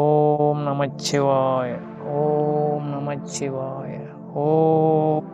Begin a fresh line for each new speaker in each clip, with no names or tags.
ஓம் நமச்சிவாய ஓம் நமச்சிவாய ஓம்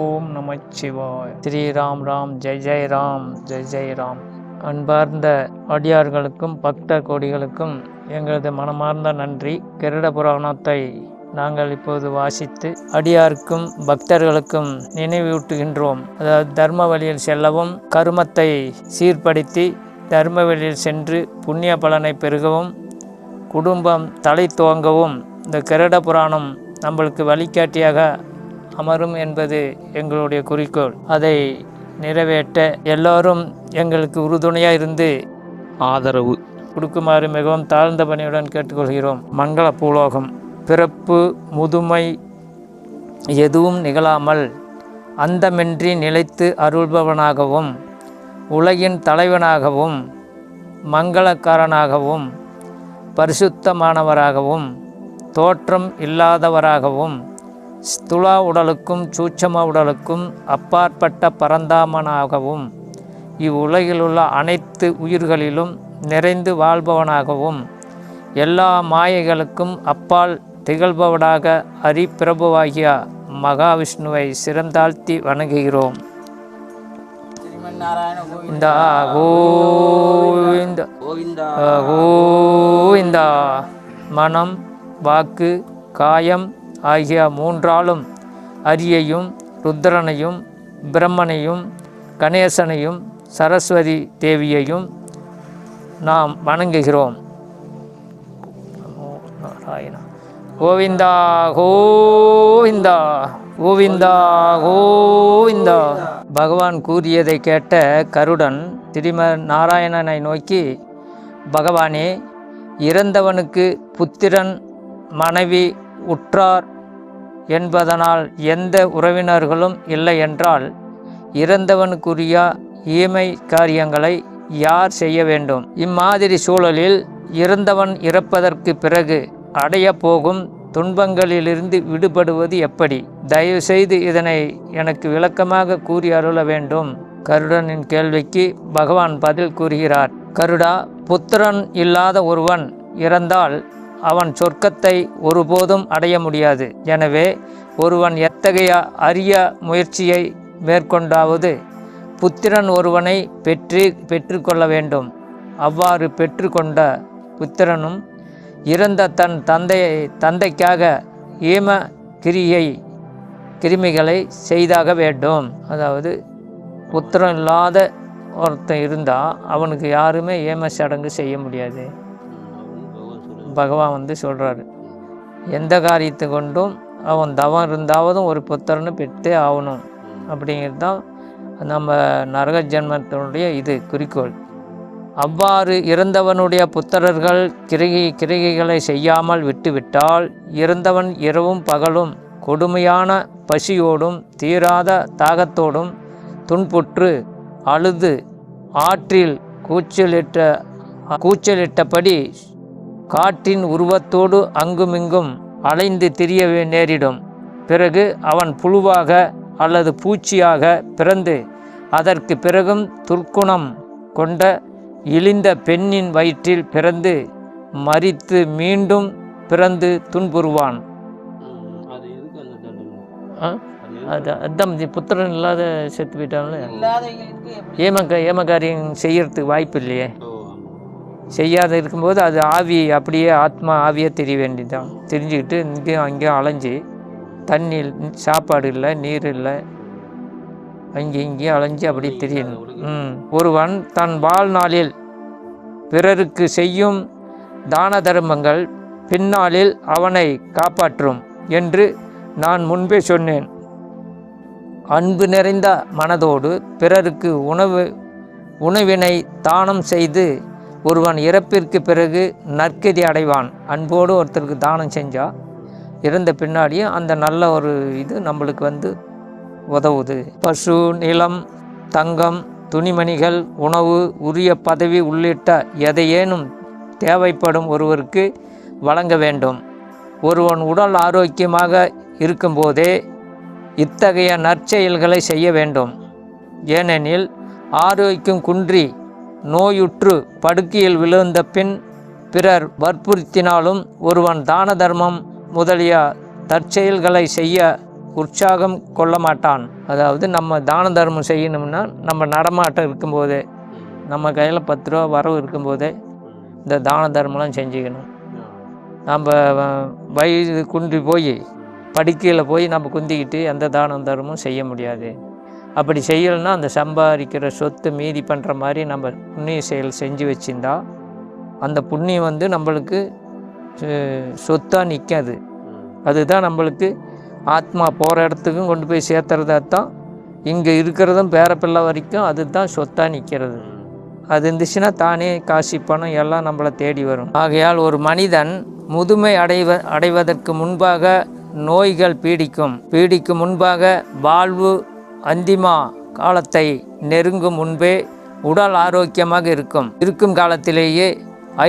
ஓம் நமச்சிவாய ஸ்ரீராம் ராம் ஜெய் ஜெய் ராம் ஜெய் ஜெய் ராம் அன்பார்ந்த அடியார்களுக்கும் பக்த கோடிகளுக்கும் எங்களது மனமார்ந்த நன்றி கருட புராணத்தை நாங்கள் இப்போது வாசித்து அடியாருக்கும் பக்தர்களுக்கும் நினைவூட்டுகின்றோம் அதாவது தர்ம வழியில் செல்லவும் கருமத்தை சீர்படுத்தி தர்ம வழியில் சென்று புண்ணிய பலனை பெருகவும் குடும்பம் தலை துவங்கவும் இந்த கிரட புராணம் நம்மளுக்கு வழிகாட்டியாக அமரும் என்பது எங்களுடைய குறிக்கோள் அதை நிறைவேற்ற எல்லோரும் எங்களுக்கு உறுதுணையாக இருந்து ஆதரவு கொடுக்குமாறு மிகவும் தாழ்ந்த பணியுடன் கேட்டுக்கொள்கிறோம் மங்கள பூலோகம் பிறப்பு முதுமை எதுவும் நிகழாமல் அந்தமின்றி நிலைத்து அருள்பவனாகவும் உலகின் தலைவனாகவும் மங்களக்காரனாகவும் பரிசுத்தமானவராகவும் தோற்றம் இல்லாதவராகவும் ஸ்துலா உடலுக்கும் சூட்சம உடலுக்கும் அப்பாற்பட்ட பரந்தாமனாகவும் இவ்வுலகிலுள்ள அனைத்து உயிர்களிலும் நிறைந்து வாழ்பவனாகவும் எல்லா மாயைகளுக்கும் அப்பால் திகழ்பவனாக பிரபுவாகிய மகாவிஷ்ணுவை சிறந்தாழ்த்தி வணங்குகிறோம் இந்த கோவிந்த கோவிந்தா மனம் வாக்கு காயம் ஆகிய மூன்றாலும் அரியையும் ருத்ரனையும் பிரம்மனையும் கணேசனையும் சரஸ்வதி தேவியையும் நாம் வணங்குகிறோம் கோவிந்தா கோவிந்தா கோவிந்தா கோவிந்தா பகவான் கூறியதை கேட்ட கருடன் திரும நாராயணனை நோக்கி பகவானே இறந்தவனுக்கு புத்திரன் மனைவி உற்றார் என்பதனால் எந்த உறவினர்களும் இல்லை என்றால் இறந்தவனுக்குரிய ஈமை காரியங்களை யார் செய்ய வேண்டும் இம்மாதிரி சூழலில் இறந்தவன் இறப்பதற்கு பிறகு அடைய போகும் துன்பங்களிலிருந்து விடுபடுவது எப்படி தயவு செய்து இதனை எனக்கு விளக்கமாக கூறி அருள வேண்டும் கருடனின் கேள்விக்கு பகவான் பதில் கூறுகிறார் கருடா புத்திரன் இல்லாத ஒருவன் இறந்தால் அவன் சொர்க்கத்தை ஒருபோதும் அடைய முடியாது எனவே ஒருவன் எத்தகைய அரிய முயற்சியை மேற்கொண்டாவது புத்திரன் ஒருவனை பெற்று பெற்றுக்கொள்ள வேண்டும் அவ்வாறு பெற்றுக்கொண்ட புத்திரனும் இறந்த தன் தந்தையை தந்தைக்காக ஈம கிரியை கிருமிகளை செய்தாக வேண்டும் அதாவது புத்திரம் இல்லாத ஒருத்தன் இருந்தால் அவனுக்கு யாருமே ஏம சடங்கு செய்ய முடியாது பகவான் வந்து சொல்கிறாரு எந்த காரியத்தை கொண்டும் அவன் தவம் இருந்தாவதும் ஒரு புத்தர்னு பெற்றே ஆகணும் அப்படிங்கிறது தான் நம்ம நரக ஜென்மத்தினுடைய இது குறிக்கோள் அவ்வாறு இறந்தவனுடைய புத்தரர்கள் கிரகி கிரகைகளை செய்யாமல் விட்டுவிட்டால் இறந்தவன் இரவும் பகலும் கொடுமையான பசியோடும் தீராத தாகத்தோடும் துன்புற்று அழுது ஆற்றில் கூச்சலிட்ட கூச்சலிட்டபடி காற்றின் உருவத்தோடு அங்குமிங்கும் அலைந்து திரிய நேரிடும் பிறகு அவன் புழுவாக அல்லது பூச்சியாக பிறந்து அதற்கு பிறகும் துர்க்குணம் கொண்ட இழிந்த பெண்ணின் வயிற்றில் பிறந்து மறித்து மீண்டும் பிறந்து துன்புறுவான் அதான் அதான் புத்திரன் இல்லாத செத்து போயிட்டாங்களே ஏமக்க ஏமக்காரியம் செய்யறதுக்கு வாய்ப்பு இல்லையே செய்யாத இருக்கும்போது அது ஆவி அப்படியே ஆத்மா ஆவியாக தெரிய வேண்டியதுதான் தெரிஞ்சுக்கிட்டு இங்கேயும் அங்கேயும் அலைஞ்சு தண்ணி சாப்பாடு இல்லை நீர் இல்லை அங்கேயும் இங்கேயும் அலைஞ்சு அப்படி தெரியணும் ம் ஒருவன் தன் வாழ்நாளில் பிறருக்கு செய்யும் தான தர்மங்கள் பின்னாளில் அவனை காப்பாற்றும் என்று நான் முன்பே சொன்னேன் அன்பு நிறைந்த மனதோடு பிறருக்கு உணவு உணவினை தானம் செய்து ஒருவன் இறப்பிற்கு பிறகு நற்கதி அடைவான் அன்போடு ஒருத்தருக்கு தானம் செஞ்சால் இருந்த பின்னாடியும் அந்த நல்ல ஒரு இது நம்மளுக்கு வந்து உதவுது பசு நிலம் தங்கம் துணிமணிகள் உணவு உரிய பதவி உள்ளிட்ட எதையேனும் தேவைப்படும் ஒருவருக்கு வழங்க வேண்டும் ஒருவன் உடல் ஆரோக்கியமாக இருக்கும்போதே இத்தகைய நற்செயல்களை செய்ய வேண்டும் ஏனெனில் ஆரோக்கியம் குன்றி நோயுற்று படுக்கையில் விழுந்த பின் பிறர் வற்புறுத்தினாலும் ஒருவன் தான தர்மம் முதலிய தற்செயல்களை செய்ய உற்சாகம் கொள்ள மாட்டான் அதாவது நம்ம தான தர்மம் செய்யணும்னா நம்ம நடமாட்டம் இருக்கும்போதே நம்ம கையில் பத்து ரூபா வரவு இருக்கும்போதே இந்த தான தர்மம்லாம் செஞ்சுக்கணும் நம்ம வயிறு குன்றி போய் படுக்கையில் போய் நம்ம குந்திக்கிட்டு எந்த தானம் தர்மமும் செய்ய முடியாது அப்படி செய்யலைன்னா அந்த சம்பாதிக்கிற சொத்து மீதி பண்ணுற மாதிரி நம்ம புண்ணிய செயல் செஞ்சு வச்சுருந்தா அந்த புண்ணியம் வந்து நம்மளுக்கு சொத்தாக நிற்காது அதுதான் நம்மளுக்கு ஆத்மா போகிற இடத்துக்கும் கொண்டு போய் சேர்த்துறதா தான் இங்கே இருக்கிறதும் பேரப்பிள்ளை வரைக்கும் அது தான் சொத்தாக நிற்கிறது அது இருந்துச்சுன்னா தானே காசி பணம் எல்லாம் நம்மளை தேடி வரும் ஆகையால் ஒரு மனிதன் முதுமை அடைவ அடைவதற்கு முன்பாக நோய்கள் பீடிக்கும் பீடிக்கும் முன்பாக வாழ்வு அந்திமா காலத்தை நெருங்கும் முன்பே உடல் ஆரோக்கியமாக இருக்கும் இருக்கும் காலத்திலேயே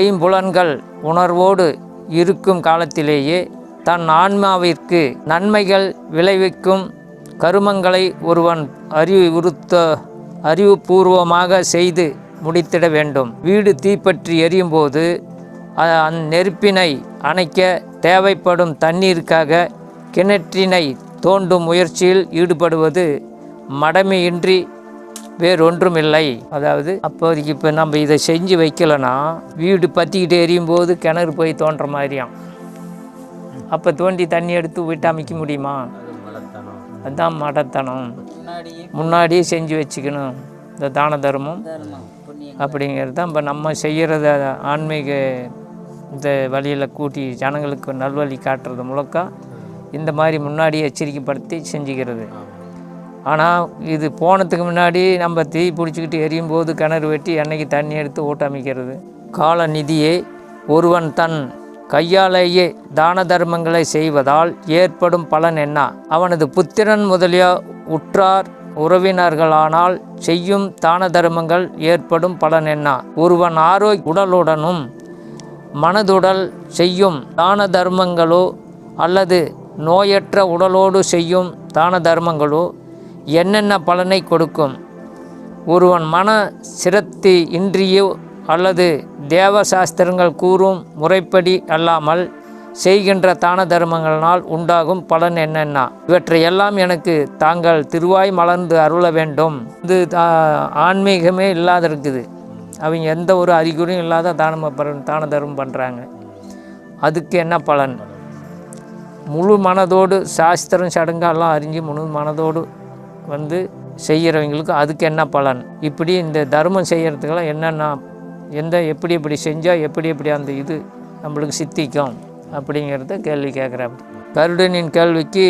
ஐம்புலன்கள் உணர்வோடு இருக்கும் காலத்திலேயே தன் ஆன்மாவிற்கு நன்மைகள் விளைவிக்கும் கருமங்களை ஒருவன் அறிவுறுத்த அறிவுபூர்வமாக செய்து முடித்திட வேண்டும் வீடு தீப்பற்றி எரியும் போது நெருப்பினை அணைக்க தேவைப்படும் தண்ணீருக்காக கிணற்றினை தோண்டும் முயற்சியில் ஈடுபடுவது மடமையின்றி வேறொன்றும் இல்லை அதாவது அப்போதைக்கு இப்போ நம்ம இதை செஞ்சு வைக்கலைன்னா வீடு பற்றிக்கிட்டு எரியும் போது கிணறு போய் தோன்ற மாதிரியாம் அப்போ தோண்டி தண்ணி எடுத்து வீட்டை அமைக்க முடியுமா அதுதான் மடத்தனம் முன்னாடியே செஞ்சு வச்சுக்கணும் இந்த தான தர்மம் அப்படிங்கிறது தான் இப்போ நம்ம செய்கிறத ஆன்மீக இந்த வழியில் கூட்டி ஜனங்களுக்கு நல்வழி காட்டுறது முழுக்க இந்த மாதிரி முன்னாடி எச்சரிக்கைப்படுத்தி செஞ்சுக்கிறது ஆனால் இது போனதுக்கு முன்னாடி நம்ம தீ பிடிச்சிக்கிட்டு எரியும் போது கிணறு வெட்டி எண்ணெய்க்கு தண்ணி எடுத்து ஓட்டமைக்கிறது கால நிதியை ஒருவன் தன் கையாலேயே தான தர்மங்களை செய்வதால் ஏற்படும் பலன் என்ன அவனது புத்திரன் முதலிய உற்றார் உறவினர்களானால் செய்யும் தான தர்மங்கள் ஏற்படும் பலன் என்ன ஒருவன் ஆரோக்கிய உடலுடனும் மனதுடல் செய்யும் தான தர்மங்களோ அல்லது நோயற்ற உடலோடு செய்யும் தான தர்மங்களோ என்னென்ன பலனை கொடுக்கும் ஒருவன் மன சிரத்தி இன்றியோ அல்லது தேவ சாஸ்திரங்கள் கூறும் முறைப்படி அல்லாமல் செய்கின்ற தான தர்மங்களினால் உண்டாகும் பலன் என்னென்ன இவற்றையெல்லாம் எனக்கு தாங்கள் திருவாய் மலர்ந்து அருள வேண்டும் இது ஆன்மீகமே இல்லாத இருக்குது அவங்க எந்த ஒரு அறிகுறியும் இல்லாத தானம் தான தர்மம் பண்ணுறாங்க அதுக்கு என்ன பலன் முழு மனதோடு சாஸ்திரம் சடங்காலாம் அறிஞ்சு முழு மனதோடு வந்து செய்கிறவங்களுக்கு அதுக்கு என்ன பலன் இப்படி இந்த தர்மம் செய்கிறதுக்கெல்லாம் என்னென்ன எந்த எப்படி எப்படி செஞ்சால் எப்படி எப்படி அந்த இது நம்மளுக்கு சித்திக்கும் அப்படிங்கிறத கேள்வி கேட்குறேன் கருடனின் கேள்விக்கு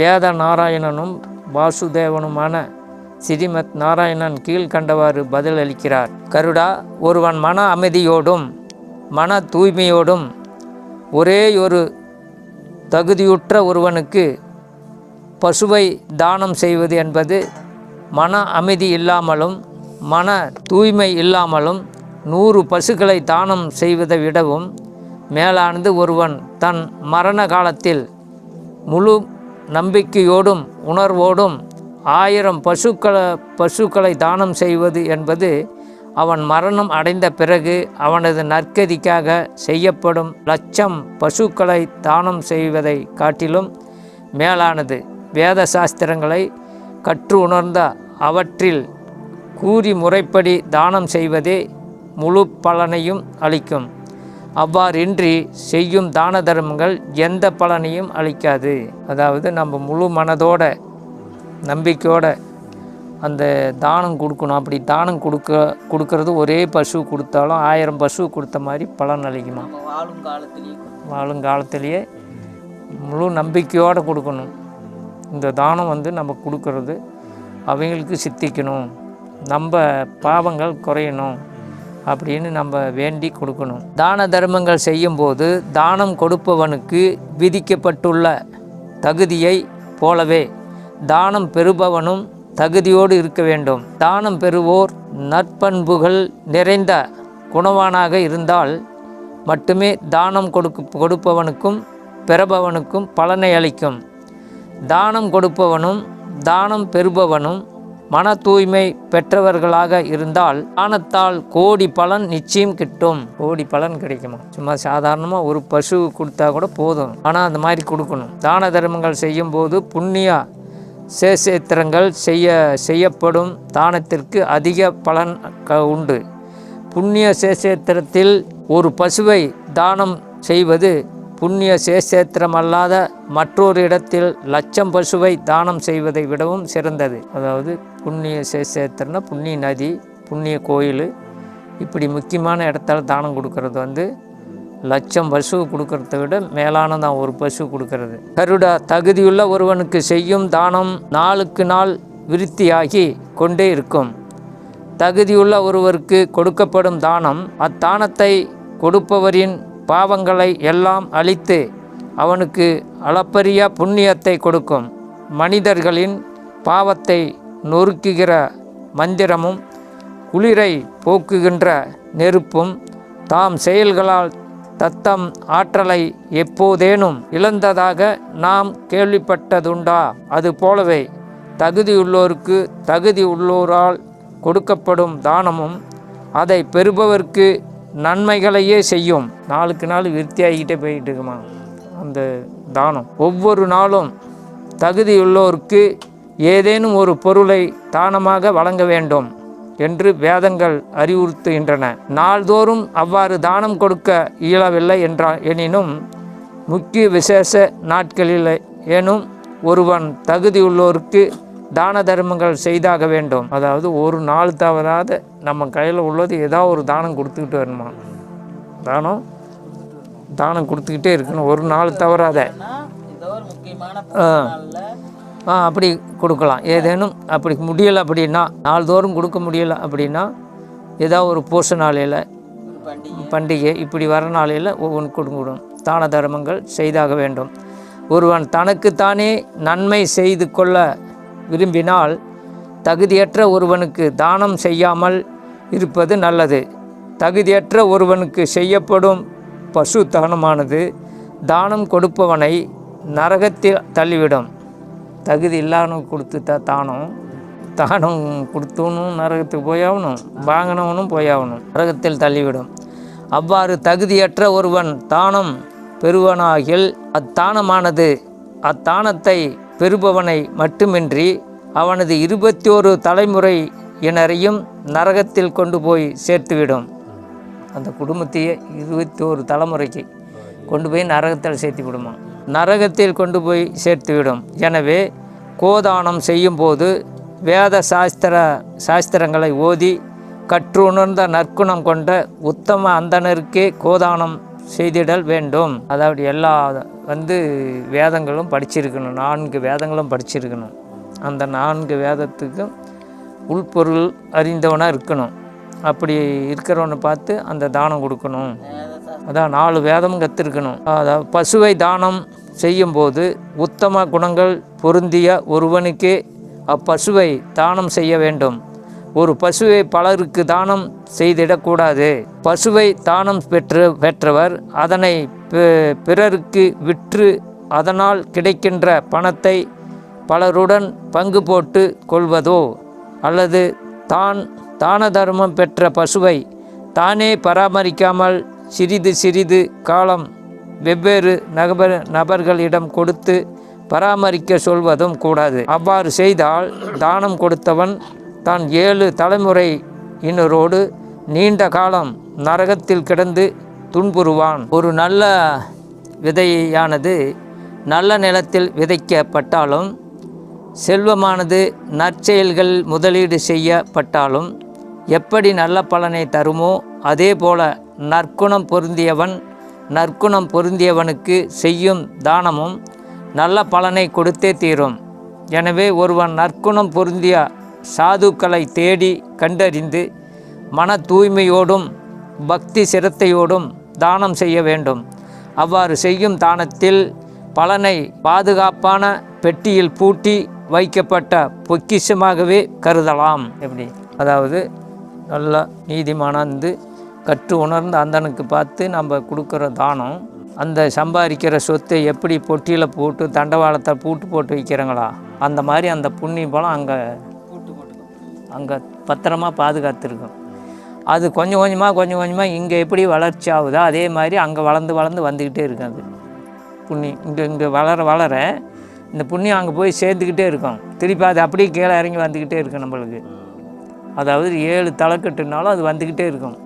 வேத நாராயணனும் வாசுதேவனுமான ஸ்ரீமத் நாராயணன் கீழ்கண்டவாறு பதில் அளிக்கிறார் கருடா ஒருவன் மன அமைதியோடும் மன தூய்மையோடும் ஒரே ஒரு தகுதியுற்ற ஒருவனுக்கு பசுவை தானம் செய்வது என்பது மன அமைதி இல்லாமலும் மன தூய்மை இல்லாமலும் நூறு பசுக்களை தானம் செய்வதை விடவும் மேலானது ஒருவன் தன் மரண காலத்தில் முழு நம்பிக்கையோடும் உணர்வோடும் ஆயிரம் பசுக்களை பசுக்களை தானம் செய்வது என்பது அவன் மரணம் அடைந்த பிறகு அவனது நற்கதிக்காக செய்யப்படும் லட்சம் பசுக்களை தானம் செய்வதை காட்டிலும் மேலானது வேத சாஸ்திரங்களை கற்று உணர்ந்த அவற்றில் கூறி முறைப்படி தானம் செய்வதே முழு பலனையும் அளிக்கும் அவ்வாறின்றி செய்யும் தான தர்மங்கள் எந்த பலனையும் அளிக்காது அதாவது நம்ம முழு மனதோட நம்பிக்கையோட அந்த தானம் கொடுக்கணும் அப்படி தானம் கொடுக்க கொடுக்கறது ஒரே பசு கொடுத்தாலும் ஆயிரம் பசு கொடுத்த மாதிரி பலன் அளிக்குமா வாழும் காலத்திலேயே வாழும் காலத்திலேயே முழு நம்பிக்கையோடு கொடுக்கணும் இந்த தானம் வந்து நம்ம கொடுக்கறது அவங்களுக்கு சித்திக்கணும் நம்ம பாவங்கள் குறையணும் அப்படின்னு நம்ம வேண்டி கொடுக்கணும் தான தர்மங்கள் செய்யும்போது தானம் கொடுப்பவனுக்கு விதிக்கப்பட்டுள்ள தகுதியை போலவே தானம் பெறுபவனும் தகுதியோடு இருக்க வேண்டும் தானம் பெறுவோர் நற்பண்புகள் நிறைந்த குணவானாக இருந்தால் மட்டுமே தானம் கொடுக்க கொடுப்பவனுக்கும் பெறபவனுக்கும் பலனை அளிக்கும் தானம் கொடுப்பவனும் தானம் பெறுபவனும் மன தூய்மை பெற்றவர்களாக இருந்தால் தானத்தால் கோடி பலன் நிச்சயம் கிட்டும் கோடி பலன் கிடைக்குமா சும்மா சாதாரணமாக ஒரு பசு கொடுத்தா கூட போதும் ஆனால் அந்த மாதிரி கொடுக்கணும் தான தர்மங்கள் செய்யும்போது புண்ணிய சேசேத்திரங்கள் செய்ய செய்யப்படும் தானத்திற்கு அதிக பலன் உண்டு புண்ணிய சேசேத்திரத்தில் ஒரு பசுவை தானம் செய்வது புண்ணிய சேஷேத்திரம் அல்லாத மற்றொரு இடத்தில் லட்சம் பசுவை தானம் செய்வதை விடவும் சிறந்தது அதாவது புண்ணிய சேஷேத்திரம்னா புண்ணிய நதி புண்ணிய கோயில் இப்படி முக்கியமான இடத்தால் தானம் கொடுக்கறது வந்து லட்சம் பசு கொடுக்கறத விட மேலானதான் ஒரு பசு கொடுக்கறது கருடா தகுதியுள்ள ஒருவனுக்கு செய்யும் தானம் நாளுக்கு நாள் விருத்தியாகி கொண்டே இருக்கும் தகுதியுள்ள ஒருவருக்கு கொடுக்கப்படும் தானம் அத்தானத்தை கொடுப்பவரின் பாவங்களை எல்லாம் அழித்து அவனுக்கு அளப்பரிய புண்ணியத்தை கொடுக்கும் மனிதர்களின் பாவத்தை நொறுக்குகிற மந்திரமும் குளிரை போக்குகின்ற நெருப்பும் தாம் செயல்களால் தத்தம் ஆற்றலை எப்போதேனும் இழந்ததாக நாம் கேள்விப்பட்டதுண்டா அது போலவே தகுதியுள்ளோருக்கு தகுதி உள்ளோரால் கொடுக்கப்படும் தானமும் அதை பெறுபவர்க்கு நன்மைகளையே செய்யும் நாளுக்கு நாள் விருத்தியாகிட்டே போய்கிட்டு இருக்குமா அந்த தானம் ஒவ்வொரு நாளும் தகுதியுள்ளோருக்கு ஏதேனும் ஒரு பொருளை தானமாக வழங்க வேண்டும் என்று வேதங்கள் அறிவுறுத்துகின்றன நாள்தோறும் அவ்வாறு தானம் கொடுக்க இயலவில்லை என்றால் எனினும் முக்கிய விசேஷ நாட்களில் எனும் ஒருவன் தகுதியுள்ளோருக்கு தான தர்மங்கள் செய்தாக வேண்டும் அதாவது ஒரு நாள் தவறாத நம்ம கையில் உள்ளது ஏதாவது ஒரு தானம் கொடுத்துக்கிட்டு வரணுமா தானம் தானம் கொடுத்துக்கிட்டே இருக்கணும் ஒரு நாள் தவறாத முக்கியமான அப்படி கொடுக்கலாம் ஏதேனும் அப்படி முடியலை அப்படின்னா நாள்தோறும் கொடுக்க முடியலை அப்படின்னா ஏதாவது ஒரு பூச நாளையில் பண்டிகை இப்படி வர நாளையில் ஒவ்வொன்று கொடுக்கணும் தான தர்மங்கள் செய்தாக வேண்டும் ஒருவன் தனக்குத்தானே நன்மை செய்து கொள்ள விரும்பினால் தகுதியற்ற ஒருவனுக்கு தானம் செய்யாமல் இருப்பது நல்லது தகுதியற்ற ஒருவனுக்கு செய்யப்படும் பசு தானமானது தானம் கொடுப்பவனை நரகத்தில் தள்ளிவிடும் தகுதி இல்லாமல் கொடுத்து த தானம் தானம் கொடுத்தவனும் நரகத்துக்கு போயாகணும் வாங்கினவனும் போயாகணும் நரகத்தில் தள்ளிவிடும் அவ்வாறு தகுதியற்ற ஒருவன் தானம் பெறுவனாகில் அத்தானமானது அத்தானத்தை பெறுபவனை மட்டுமின்றி அவனது இருபத்தி ஒரு தலைமுறை இனரையும் நரகத்தில் கொண்டு போய் சேர்த்துவிடும் அந்த குடும்பத்தையே இருபத்தி ஒரு தலைமுறைக்கு கொண்டு போய் நரகத்தில் சேர்த்து விடுமா நரகத்தில் கொண்டு போய் சேர்த்துவிடும் எனவே கோதானம் செய்யும்போது வேத சாஸ்திர சாஸ்திரங்களை ஓதி கற்றுணர்ந்த நற்குணம் கொண்ட உத்தம அந்தனருக்கே கோதானம் செய்திடல் வேண்டும் அதாவது எல்லா வந்து வேதங்களும் படிச்சிருக்கணும் நான்கு வேதங்களும் படிச்சிருக்கணும் அந்த நான்கு வேதத்துக்கும் உள்பொருள் அறிந்தவனாக இருக்கணும் அப்படி இருக்கிறவனை பார்த்து அந்த தானம் கொடுக்கணும் அதான் நாலு வேதம் கற்றுருக்கணும் அதான் பசுவை தானம் செய்யும்போது உத்தம குணங்கள் பொருந்திய ஒருவனுக்கே அப்பசுவை தானம் செய்ய வேண்டும் ஒரு பசுவை பலருக்கு தானம் செய்திடக்கூடாது பசுவை தானம் பெற்று பெற்றவர் அதனை பிறருக்கு விற்று அதனால் கிடைக்கின்ற பணத்தை பலருடன் பங்கு போட்டு கொள்வதோ அல்லது தான் தான தர்மம் பெற்ற பசுவை தானே பராமரிக்காமல் சிறிது சிறிது காலம் வெவ்வேறு நபர் நபர்களிடம் கொடுத்து பராமரிக்க சொல்வதும் கூடாது அவ்வாறு செய்தால் தானம் கொடுத்தவன் தான் ஏழு தலைமுறை இன்னரோடு நீண்ட காலம் நரகத்தில் கிடந்து துன்புறுவான் ஒரு நல்ல விதையானது நல்ல நிலத்தில் விதைக்கப்பட்டாலும் செல்வமானது நற்செயல்கள் முதலீடு செய்யப்பட்டாலும் எப்படி நல்ல பலனை தருமோ அதே போல நற்குணம் பொருந்தியவன் நற்குணம் பொருந்தியவனுக்கு செய்யும் தானமும் நல்ல பலனை கொடுத்தே தீரும் எனவே ஒருவன் நற்குணம் பொருந்திய சாதுக்களை தேடி கண்டறிந்து மன தூய்மையோடும் பக்தி சிரத்தையோடும் தானம் செய்ய வேண்டும் அவ்வாறு செய்யும் தானத்தில் பலனை பாதுகாப்பான பெட்டியில் பூட்டி வைக்கப்பட்ட பொக்கிஷமாகவே கருதலாம் எப்படி அதாவது நல்லா நீதிமானந்து கற்று உணர்ந்து அந்தனுக்கு பார்த்து நம்ம கொடுக்குற தானம் அந்த சம்பாதிக்கிற சொத்தை எப்படி பொட்டியில் போட்டு தண்டவாளத்தை பூட்டு போட்டு வைக்கிறாங்களா அந்த மாதிரி அந்த புண்ணிய பழம் அங்கே அங்கே பத்திரமாக பாதுகாத்துருக்கும் அது கொஞ்சம் கொஞ்சமாக கொஞ்சம் கொஞ்சமாக இங்கே எப்படி வளர்ச்சி ஆகுதோ அதே மாதிரி அங்கே வளர்ந்து வளர்ந்து வந்துக்கிட்டே இருக்கும் அது புண்ணியம் இங்கே இங்கே வளர வளர இந்த புண்ணியம் அங்கே போய் சேர்ந்துக்கிட்டே இருக்கும் திருப்பி அது அப்படியே கீழே இறங்கி வந்துக்கிட்டே இருக்கும் நம்மளுக்கு அதாவது ஏழு தலைக்கட்டுனாலும் அது வந்துக்கிட்டே இருக்கும்